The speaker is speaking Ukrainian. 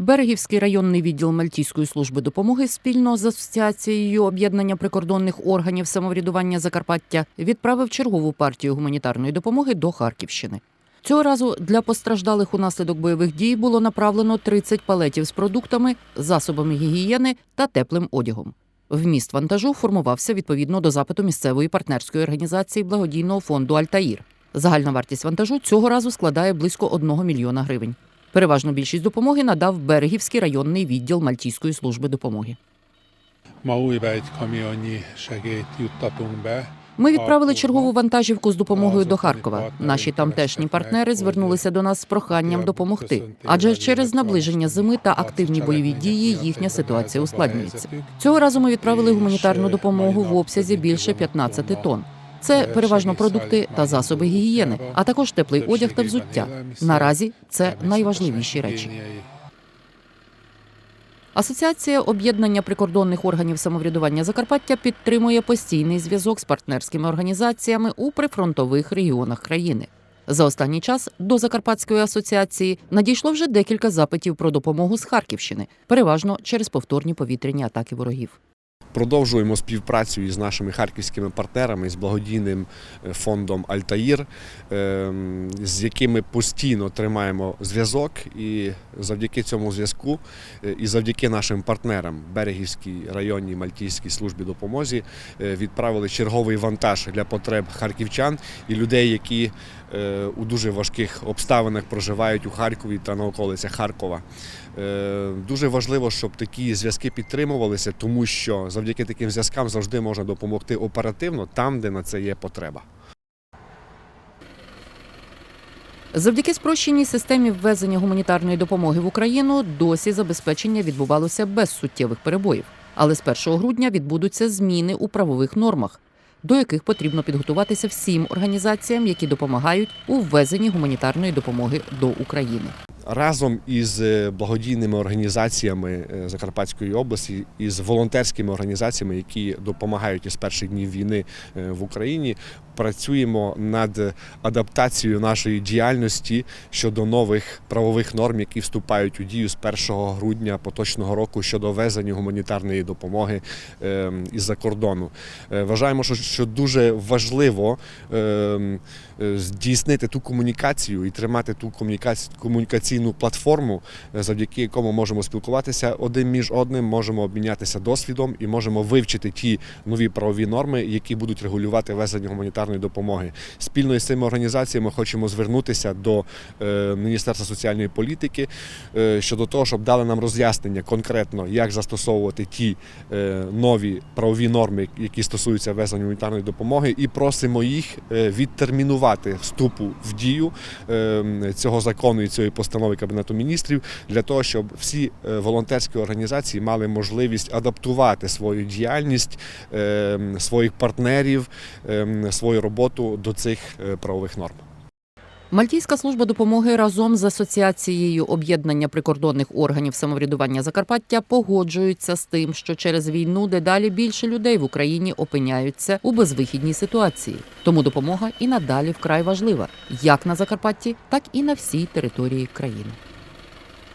Берегівський районний відділ Мальтійської служби допомоги спільно з асоціацією об'єднання прикордонних органів самоврядування Закарпаття відправив чергову партію гуманітарної допомоги до Харківщини. Цього разу для постраждалих унаслідок бойових дій було направлено 30 палетів з продуктами, засобами гігієни та теплим одягом. Вміст вантажу формувався відповідно до запиту місцевої партнерської організації благодійного фонду Альтаїр. Загальна вартість вантажу цього разу складає близько 1 мільйона гривень. Переважну більшість допомоги надав Берегівський районний відділ Мальтійської служби допомоги. Ми відправили чергову вантажівку з допомогою до Харкова. Наші тамтешні партнери звернулися до нас з проханням допомогти, адже через наближення зими та активні бойові дії їхня ситуація ускладнюється. Цього разу ми відправили гуманітарну допомогу в обсязі більше 15 тонн. Це переважно продукти та засоби гігієни, а також теплий одяг та взуття. Наразі це найважливіші речі. Асоціація об'єднання прикордонних органів самоврядування Закарпаття підтримує постійний зв'язок з партнерськими організаціями у прифронтових регіонах країни. За останній час до Закарпатської асоціації надійшло вже декілька запитів про допомогу з Харківщини, переважно через повторні повітряні атаки ворогів. Продовжуємо співпрацю із нашими харківськими партнерами з благодійним е, фондом Альтаїр, ем, з якими постійно тримаємо зв'язок. І завдяки цьому зв'язку, е, і завдяки нашим партнерам Берегівській районній Мальтійській службі допомозі е, відправили черговий вантаж для потреб харківчан і людей, які у дуже важких обставинах проживають у Харкові та на околицях Харкова. Дуже важливо, щоб такі зв'язки підтримувалися, тому що завдяки таким зв'язкам завжди можна допомогти оперативно там, де на це є потреба. Завдяки спрощеній системі ввезення гуманітарної допомоги в Україну досі забезпечення відбувалося без суттєвих перебоїв. Але з 1 грудня відбудуться зміни у правових нормах, до яких потрібно підготуватися всім організаціям, які допомагають у ввезенні гуманітарної допомоги до України. Разом із е, благодійними організаціями е, Закарпатської області, із волонтерськими організаціями, які допомагають із перших днів війни е, в Україні, працюємо над адаптацією нашої діяльності щодо нових правових норм, які вступають у дію з 1 грудня поточного року щодо везення гуманітарної допомоги е, із-за кордону. Вважаємо, що, дуже важливо е, е, здійснити ту комунікацію і тримати ту комунікацію комунікаційну платформу, е, завдяки якому можемо спілкуватися один між одним, можемо обмінятися досвідом і можемо вивчити ті нові правові норми, які будуть регулювати везення гуманітарної допомоги. Спільно із цими організаціями хочемо звернутися до е, Міністерства соціальної політики е, щодо того, щоб дали нам роз'яснення конкретно, як застосовувати ті нові правові норми, які стосуються везення гуманітарної допомоги, і просимо їх відтермінувати вступу в дію е, цього закону і цієї постанови Кабінету міністрів для того, щоб всі е, волонтерські організації мали можливість адаптувати свою діяльність, е, своїх партнерів, е, свою роботу до цих е, правових норм. Мальтійська служба допомоги разом з асоціацією об'єднання прикордонних органів самоврядування Закарпаття погоджуються з тим, що через війну дедалі більше людей в Україні опиняються у безвихідній ситуації. Тому допомога і надалі вкрай важлива як на Закарпатті, так і на всій території країни.